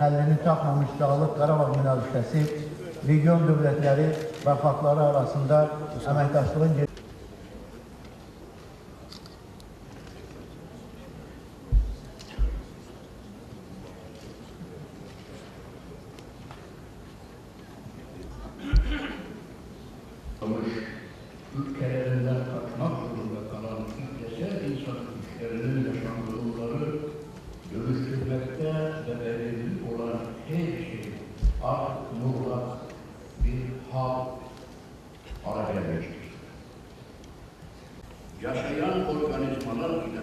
həllini tapmamış Dağlıq Qarabağ münaqişəsi region dövlətləri və xalqları arasında əməkdaşlığın ülkelerinden kaçmak artık muğlak bir hal hale gelmiştir. Yaşayan organizmalar ile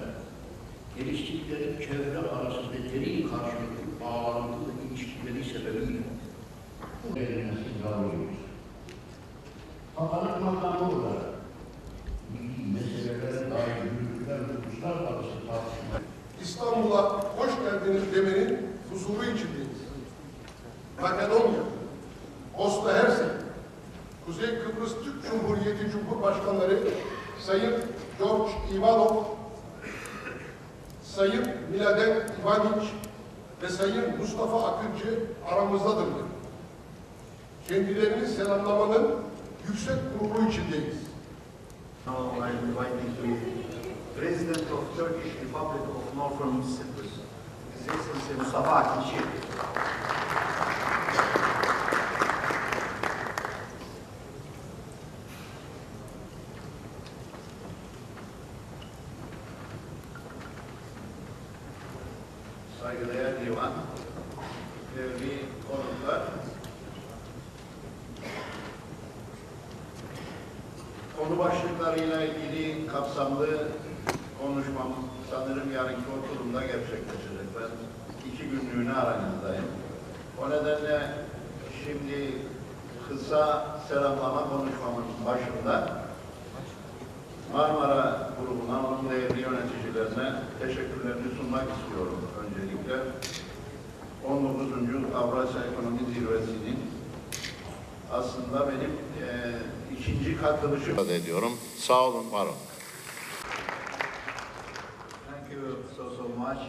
geliştikleri çevre arasında derin karşılıklı bağlantılı ilişkileri sebebiyle bu verilmesi zaruridir. Bakanlık makamı olarak milli meselelere dair yürütülen uluslararası tartışma İstanbul'a hoş geldiniz demenin huzuru içindeyiz. Makedonya, Bosna Hersek, Kuzey Kıbrıs Türk Cumhuriyeti Cumhurbaşkanları Sayın George Ivanov, Sayın Miladen Ivanic ve Sayın Mustafa Akıncı aramızdadırlar. Kendilerini selamlamanın yüksek gururu içindeyiz. Now I'm inviting the President of Turkish Republic of Northern Cyprus, Excellency Mustafa Akinci. Saygıdeğer divan, değerli konuklar, konu başlıklarıyla ilgili kapsamlı konuşmam sanırım yarınki oturumda gerçekleşecek. Ben iki günlüğüne aranızdayım. O nedenle şimdi kısa selamlama konuşmamın başında Marmara grubuna, onun değerli yöneticilerine teşekkürlerimi sunmak istiyorum öncelikle. 19. Avrasya Ekonomi Zirvesi'nin aslında benim eee, ikinci katılışım ediyorum. Sağ olun, var olun. Thank you so, so much.